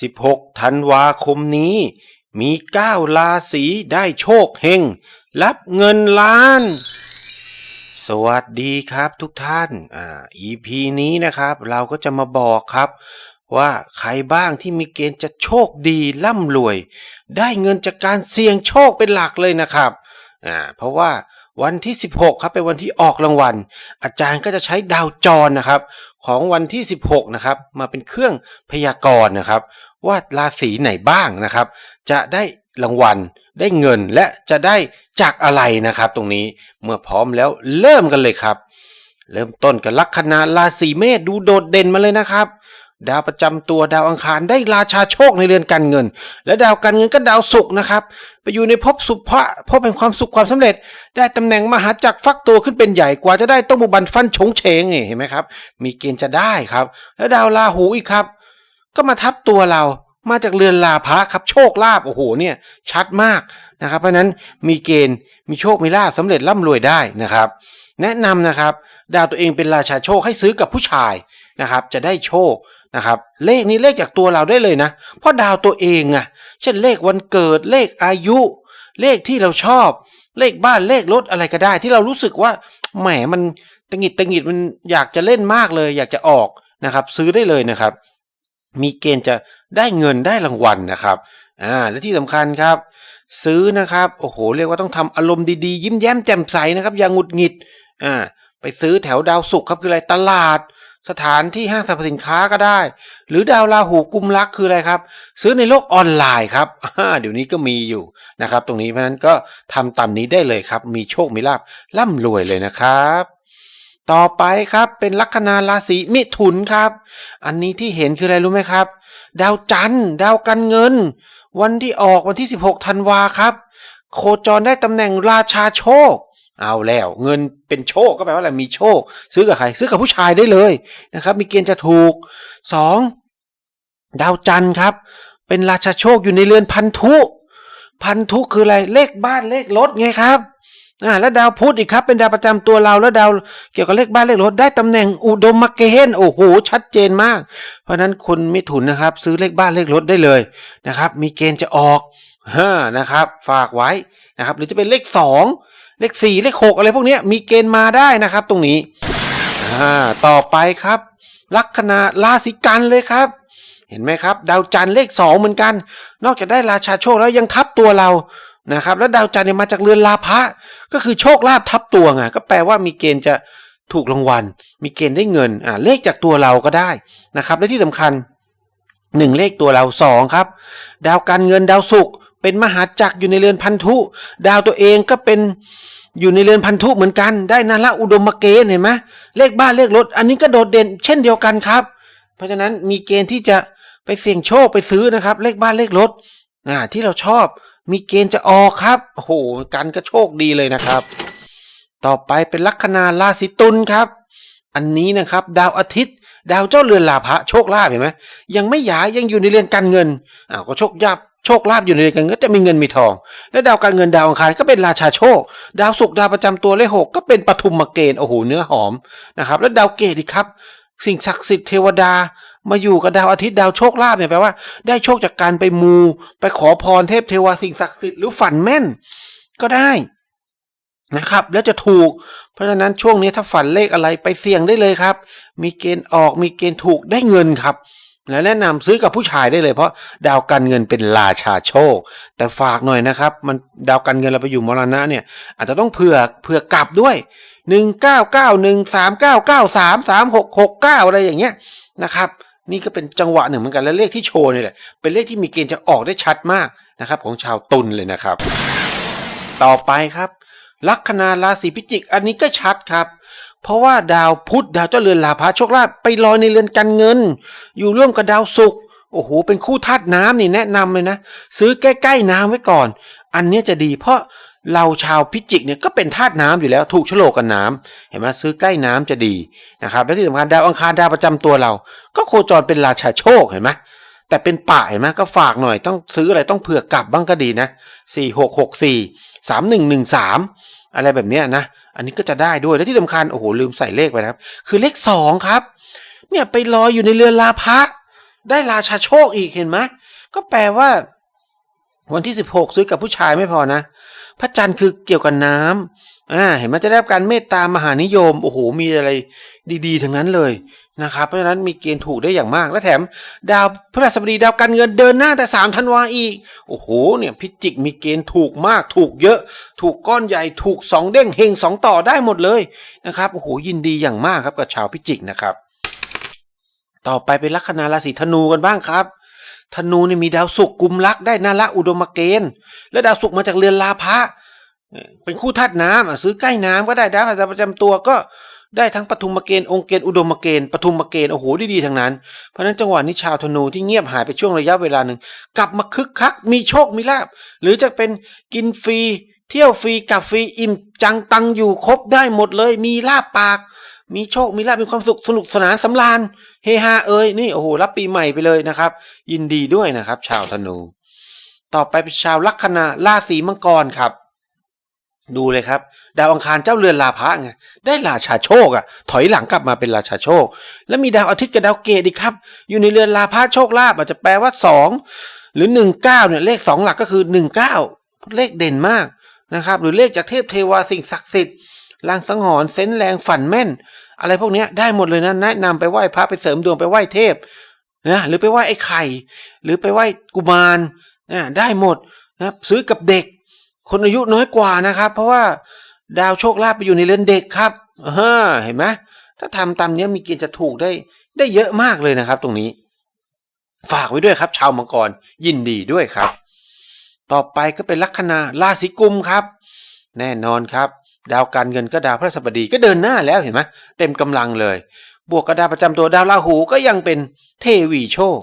16 ธันวาคมนี้ มี 9 ราศีได้โชคเฮง รับเงินล้าน สวัสดีครับทุกท่าน อ่า EP นี้นะครับ เราก็จะมาบอกครับ ว่าใครบ้างที่มีเกณฑ์จะโชคดีร่ำรวย ได้เงินจากการเสี่ยงโชคเป็นหลักเลยนะครับ อ่า เพราะว่า วันที่ 16 ครับเป็นวันที่ออกรางวัล อาจารย์ก็จะใช้ดาวจรนะครับ ของวันที่ 16 นะครับ มาเป็นเครื่องพยากรณ์นะครับ ว่าราศีไหนบ้างนะครับ จะได้รางวัลได้เงินและจะได้จากอะไรนะครับ ตรงนี้เมื่อพร้อมแล้วเริ่มกันเลยครับ เริ่มต้นกับลัคนาราศีเมษดูโดดเด่นมาเลยนะครับ ดาวประจำตัวดาวอังคารได้ราชาโชคในเรือนการเงิน และดาวการเงินก็ดาวศุกร์นะครับไปอยู่ในภพสุภะภพแห่งความสุขความสำเร็จ ได้ตำแหน่งมหาจักรฟักตัวขึ้นเป็นใหญ่กว่าจะได้ต้องบุบันฟันฉงเฉงนี่เห็นไหมครับ มีเกณฑ์จะได้ครับ แล้วดาวราหูอีกครับ ก็มาทับตัวเรามาจากเรือนลาภะครับโชคลาภโอ้โหเนี่ยชัดมากนะครับ เพราะฉะนั้นมีเกณฑ์มีโชคมีลาภสำเร็จร่ำรวยได้นะครับ แนะนำนะครับ ดาวตัวเองเป็นราชาโชคให้ซื้อกับผู้ชายนะครับ จะได้โชค นะครับเลขนี้เลขจากตัวเราได้เลยนะ เพราะดาวตัวเองอะเช่นเลขวันเกิดเลขอายุ เลขที่เราชอบ เลขบ้านเลขรถอะไรก็ได้ ที่เรารู้สึกว่าแหมมันตะหงิดตะหงิดมันอยากจะเล่นมากเลย อยากจะออกนะครับ ซื้อได้เลยนะครับ มีเกณฑ์จะได้เงินได้รางวัลนะครับอ่าและที่สำคัญครับ ซื้อนะครับโอ้โหเรียกว่าต้องทำอารมณ์ดีๆ ยิ้มแย้มแจ่มใสนะครับ อย่างหงุดหงิดอ่าไปซื้อแถวดาวศุกร์ครับคืออะไรตลาด สถานที่ห้างสรรพสินค้าก็ได้ หรือดาวราหูกุมรักคืออะไรครับ ซื้อในโลกออนไลน์ครับเดี๋ยวนี้ก็มีอยู่นะครับ ตรงนี้เพราะนั้นก็ทำตามนี้ได้เลยครับ มีโชคมีลาภร่ำรวยเลยนะครับต่อไปครับเป็นลัคนาราศีมิถุนครับ อันนี้ที่เห็นคืออะไรรู้ไหมครับ ดาวจันทร์ดาวการเงิน วันที่ออกวันที่ 16ธันวาครับ โคจรได้ตำแหน่งราชาโชค เอาแล้ว เงินเป็นโชคก็แปลว่าอะไรมีโชค ซื้อกับใคร ซื้อกับผู้ชายได้เลยนะครับ มีเกณฑ์จะถูกสองดาวจันทร์ครับ เป็นราชาโชคอยู่ในเรือนพันธุพันธุคืออะไรเลขบ้านเลขรถไงครับอ่าแล้วดาวพุธอีกครับ เป็นดาวประจำตัวเราแล้วดาวเกี่ยวกับเลขบ้านเลขรถได้ตำแหน่งอุดมมเกณฑ์โอ้โหชัดเจนมาก เพราะฉะนั้นคนมิถุนนะครับ ซื้อเลขบ้านเลขรถได้เลยนะครับ มีเกณฑ์จะออกฮ่านะครับ ฝากไว้นะครับ หรือจะเป็นเลขสอง เลขสี่เลขหกอะไรพวกเนี้ยมีเกณฑ์มาได้นะครับ ตรงนี้อ่าต่อไปครับ ลัคนาราศีกันเลยครับ เห็นไหมครับ ดาวจันทร์เลขสองเหมือนกัน นอกจากได้ราชาโชคแล้วยังทับตัวเรานะครับ แล้วดาวจันทร์เนี่ยมาจากเรือนลาภะก็คือโชคลาภทับตัวไงก็แปลว่ามีเกณฑ์จะถูกรางวัล มีเกณฑ์ได้เงินอ่าเลขจากตัวเราก็ได้นะครับ และที่สำคัญหนึ่งเลขตัวเราสองครับ ดาวการเงินดาวศุกร์ เป็นมหาจักรอยู่ในเรือนพันธุ ดาวตัวเองก็เป็นอยู่ในเรือนพันธุเหมือนกัน ได้นาละอุดมเกณฑ์เห็นไหมเลขบ้านเลขรถ อันนี้ก็โดดเด่น เช่นเดียวกันครับ เพราะฉะนั้นมีเกณฑ์ที่จะไปเสี่ยงโชคไปซื้อนะครับ เลขบ้านเลขรถอ่าที่เราชอบมีเกณฑ์จะออกครับโอ้โหกันก็โชคดีเลยนะครับ ต่อไปเป็นลัคนาราศีตุลครับ อันนี้นะครับ ดาวอาทิตย์ ดาวเจ้าเรือนลาภะโชคลาภเห็นไหมยังไม่ย้ายยังอยู่ในเรือนการเงินอ้าวก็โชคยาบ โชคลาภอยู่ในเรือนการเงินก็จะมีเงินมีทอง และดาวการเงินดาวอังคารก็เป็นราชาโชค ดาวศุกร์ดาวประจำตัวเลขหกก็เป็นปฐุมเกณฑ์โอ้โหเนื้อหอมนะครับ แล้วดาวเกตอีกครับ สิ่งศักดิ์สิทธิ์เทวดามาอยู่กับดาวอาทิตย์ดาวโชคลาภเนี่ยแปลว่า ได้โชคจากการไปมู ไปขอพรเทพเทวาสิ่งศักดิ์สิทธิ์หรือฝันแม่นก็ได้นะครับ แล้วจะถูก เพราะฉะนั้นช่วงนี้ถ้าฝันเลขอะไรไปเสี่ยงได้เลยครับ มีเกณฑ์ออกมีเกณฑ์ถูกได้เงินครับ และแนะนำซื้อกับผู้ชายได้เลย เพราะดาวการเงินเป็นราชาโชค แต่ฝากหน่อยนะครับ มันดาวการเงินเราไปอยู่มรณะเนี่ยอาจจะต้องเผื่อเผื่อกลับด้วยหนึ่งเก้าเก้าหนึ่งสามเก้าเก้าสามสามหกหกเก้าอะไรอย่างเงี้ยนะครับ นี่ก็เป็นจังหวะหนึ่งเหมือนกันและเลขที่โชว์นี่แหละเป็นเลขที่มีเกณฑ์จะออกได้ชัดมากนะครับ ของชาวตุลเลยนะครับ ต่อไปครับ ลัคนาราศีพิจิก อันนี้ก็ชัดครับ เพราะว่าดาวพุธดาวเจ้าเรือนลาภะโชคลาภไปลอยในเรือนการเงิน อยู่ร่วมกับดาวศุกร์โอ้โหเป็นคู่ธาตุน้ำนี่แนะนำเลยนะ ซื้อใกล้ๆน้ำไว้ก่อน อันนี้จะดีเพราะเราชาวพิจิกเนี่ยก็เป็นธาตุน้ำอยู่แล้วถูกโฉลกกับน้ำเห็นไหมซื้อใกล้น้ำจะดีนะครับและที่สำคัญดาวอังคารดาวประจำตัวเรา ก็โคจรเป็นราชาโชคเห็นไหมแต่เป็นป่าเห็นไหมก็ฝากหน่อยต้องซื้ออะไรต้องเผื่อกลับบ้างก็ดีนะสี่หกหกสี่สามหนึ่งหนึ่งสามอะไรแบบนี้นะ อันนี้ก็จะได้ด้วยและที่สำคัญโอ้โหลืมใส่เลขไปนะครับ คือเลขสองครับ เนี่ยไปลอยอยู่ในเรือนลาภะได้ราชาโชคอีกเห็นไหมก็แปลว่า วันที่สิบหกซื้อกับผู้ชายไม่พอนะ พระจันทร์คือเกี่ยวกับน้ำอ่าเห็นไหมจะได้รับการเมตตามหานิยม โอ้โห มีอะไรดีๆทั้งนั้นเลยนะครับ เพราะฉะนั้นมีเกณฑ์ถูกได้อย่างมาก และแถม ดาวพฤหัสบดีดาวการเงินเดินหน้าแต่สามธันวาอีก โอ้โห เนี่ยพิจิกมีเกณฑ์ถูกมาก ถูกเยอะ ถูกก้อนใหญ่ ถูกสองเด้งเฮงสองต่อได้หมดเลยนะครับ โอ้โห ยินดีอย่างมากครับกับชาวพิจิกนะครับ ต่อไปเป็นลัคนาราศีธนูกันบ้างครับ ธนูนี่มีดาวศุกร์กุมรักได้นาละอุดมเกณฑ์ และดาวศุกร์มาจากเรือนลาภะเป็นคู่ธาตุน้ำซื้อใกล้น้ำก็ได้ดาวประจำตัวก็ได้ทั้งปฐุมเกณฑ์องค์เกณฑ์อุดมเกณฑ์ปฐุมเกณฑ์โอ้โหดีๆทั้งนั้น เพราะนั้นจังหวะนี้ชาวธนูที่เงียบหายไปช่วงระยะเวลาหนึ่ง กลับมาคึกคัก มีโชคมีลาบ หรือจะเป็นกินฟรี เที่ยวฟรีกับฟรีอิ่มจังตังอยู่ครบได้หมดเลย มีลาบปาก มีโชค มีลาบมีความสุขสนุกสนานสำราญเฮฮาเอ้ยนี่โอ้โหรับปีใหม่ไปเลยนะครับ ยินดีด้วยนะครับ ชาวธนู ต่อไปเป็นชาวลัคนาราศีมังกรครับ ดูเลยครับ ดาวอังคารเจ้าเรือนลาภะไงได้ราชาโชคอะถอยหลังกลับมาเป็นราชาโชค แล้วมีดาวอาทิตย์กับดาวเกตอีกครับ อยู่ในเรือนลาภะโชคลาภอาจจะแปลว่าสองหรือหนึ่งเก้าเนี่ยเลขสองหลักก็คือหนึ่งเก้าเลขเด่นมากนะครับ หรือเลขจากเทพเทวาสิ่งศักดิ์สิทธิ์ ลางสังหรณ์เซนแรงฝันแม่น อะไรพวกนี้ได้หมดเลยนะแนะนำไปไหว้พระไปเสริมดวงไปไหว้เทพนะหรือไปไหว้ไอ้ไข่ หรือไปไหว้กุมารนะได้หมดนะซื้อกับเด็ก คนอายุน้อยกว่านะครับ เพราะว่าดาวโชคลาภไปอยู่ในเรือนเด็กครับเออเห็นไหมถ้าทำตามเนี้ยมีเกณฑ์จะถูกได้ได้เยอะมากเลยนะครับ ตรงนี้ ฝากไว้ด้วยครับ ชาวมังกรยินดีด้วยครับ ต่อไปก็เป็นลัคนาราศีกุมครับ แน่นอนครับ ดาวการเงินก็ดาวพระศัปดีก็เดินหน้าแล้วเห็นไหมเต็มกำลังเลย บวกกับดาวประจำตัวดาวราหูก็ยังเป็นเทวีโชค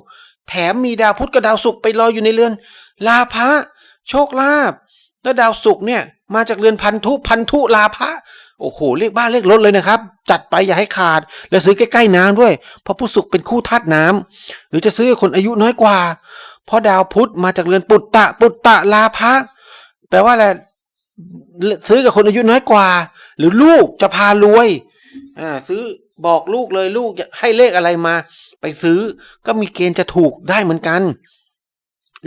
แถมมีดาวพุธกับดาวศุกร์ไปรออยู่ในเรือน ลาภะโชคลาภแล้วดาวศุกร์เนี่ยมาจากเรือนพันธุพันธุลาภะโอ้โหเรียกบ้านเรียกรถเลยนะครับ จัดไปอย่าให้ขาด แล้วซื้อใกล้ๆน้ำด้วย เพราะผู้ศุกร์เป็นคู่ธาตุน้ำหรือจะซื้อคนอายุน้อยกว่า เพราะดาวพุธมาจากเรือนปุตตะปุตตะลาภะแปลว่าอะไร ซื้อกับคนอายุน้อยกว่า หรือลูกจะพารวยอ่าซื้อบอกลูกเลยลูกให้เลขอะไรมา ไปซื้อก็มีเกณฑ์จะถูกได้เหมือนกัน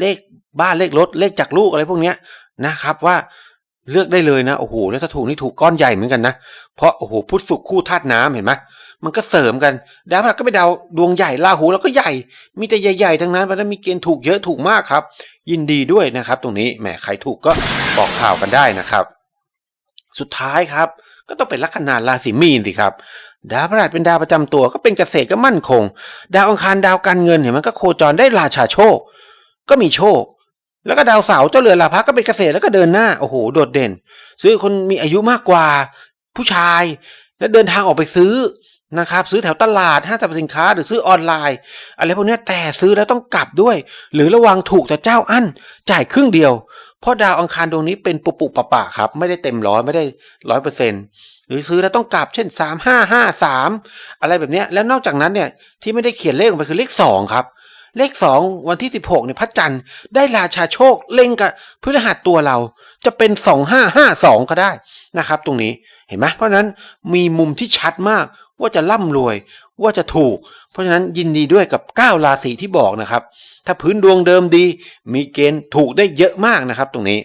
เลขบ้านเลขรถเลขจากลูกอะไรพวกเนี้ยนะครับว่าเลือกได้เลยนะโอ้โหแล้วถ้าถูกนี่ถูกก้อนใหญ่เหมือนกันนะเพราะโอ้โหพุทธสุขคู่ธาตุน้ำเห็นไหม มันก็เสริมกัน ดาวพฤหัสก็ไปนดาวดวงใหญ่ราหูแล้วก็ใหญ่ มีแต่ใหญ่ๆทั้งนั้นเพราะนั้นมีเกณฑ์ถูกเยอะถูกมากครับ ยินดีด้วยนะครับ ตรงนี้แหมใครถูกก็บอกข่าวกันได้นะครับ สุดท้ายครับ ก็ต้องเป็นลัคนาราศีมีนสิครับดาวพฤหัสเป็นดาวประจำตัวก็เป็นเกษตรก็มั่นคง ดาวอังคารดาวการเงินเห็นมันก็โคจรได้ราชาโชค ก็มีโชค แล้วก็ดาวเสาร์เจ้าเรือลาภะก็เป็นเกษตรแล้วก็เดินหน้าโอ้โหโดดเด่น ซื้อคนมีอายุมากกว่า ผู้ชาย แล้วเดินทางออกไปซื้อ นะครับซื้อแถวตลาดห้างสรรพสินค้าหรือซื้อออนไลน์ อะไรพวกเนี้ยแต่ซื้อแล้วต้องกลับด้วย หรือระวังถูกแต่เจ้าอั้นจ่ายครึ่งเดียว เพราะดาวอังคารดวงนี้เป็นปุบปุบปะปะครับ ไม่ได้เต็มร้อยไม่ได้ร้อยเปอร์เซ็นต์หรือซื้อแล้วต้องกลับเช่นสามห้าห้าสามอะไรแบบเนี้ยแล้วนอกจากนั้นเนี่ยที่ไม่ได้เขียนเลขลงไปคือเลขสองครับเลขสองวันที่สิบหกเนี่ยพระจันทร์ได้ราชาโชคเล็งกับพฤหัสตัวเรา จะเป็นสองห้าห้าสองก็ได้นะครับ ตรงนี้เห็นไหมเพราะนั้นมีมุมที่ชัดมาก ว่าจะร่ำรวย ว่าจะถูก เพราะฉะนั้นยินดีด้วยกับ 9 ราศีที่บอกนะครับ ถ้าพื้นดวงเดิมดี มีเกณฑ์ถูกได้เยอะมากนะครับตรงนี้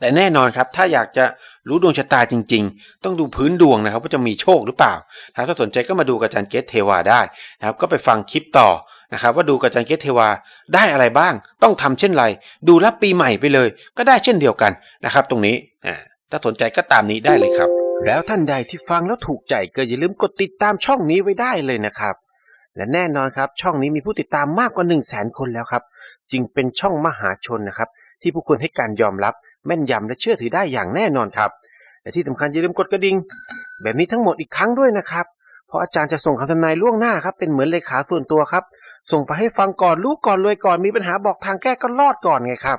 แต่แน่นอนครับ ถ้าอยากจะรู้ดวงชะตาจริง ๆ ต้องดูพื้นดวงนะครับ ว่าจะมีโชคหรือเปล่าถ้าสนใจก็มาดูกับอาจารย์เกตเทวาได้นะครับ ก็ไปฟังคลิปต่อนะครับ ว่าดูกับอาจารย์เกตเทวาได้อะไรบ้าง ต้องทำเช่นไร ดูรับปีใหม่ไปเลย ก็ได้เช่นเดียวกันนะครับ ตรงนี้ถ้าสนใจก็ตามนี้ได้เลยครับ แล้วท่านใดที่ฟังแล้วถูกใจก็อย่าลืมกดติดตามช่องนี้ไว้ได้เลยนะครับ และแน่นอนครับ ช่องนี้มีผู้ติดตามมากกว่า 1 0 0 0 0แสนคนแล้วครับ จึงเป็นช่องมหาชนนะครับ ที่ผู้คนให้การยอมรับแม่นยำและเชื่อถือได้อย่างแน่นอนครับ และที่สำคัญอย่าลืมกดกระดิ่งแบบนี้ทั้งหมดอีกครั้งด้วยนะครับเพราะอาจารย์จะส่งคำทำนายล่วงหน้าครับเป็นเหมือนเลขาส่วนตัวครับ ส่งไปให้ฟังก่อนรู้ก่อนรวยก่อนมีปัญหาบอกทางแก้ก็รอดก่อนไงครับ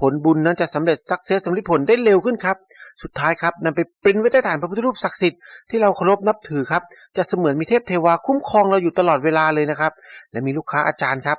ผลบุญนั้นจะสำเร็จสักเซสสำเร็จผลได้เร็วขึ้นครับ สุดท้ายครับนำไปปริ้นไว้ใต้ฐานพระพุทธรูปศักดิ์สิทธิ์ที่เราเคารพนับถือครับ จะเสมือนมีเทพเทวาคุ้มครองเราอยู่ตลอดเวลาเลยนะครับ และมีลูกค้าอาจารย์ครับ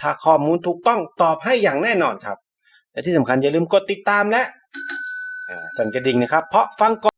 ถ้าข้อมูลถูกต้องตอบให้อย่างแน่นอนครับ และที่สำคัญอย่าลืมกดติดตามและสั่นกระดิ่งนะครับ เพราะฟังก่อน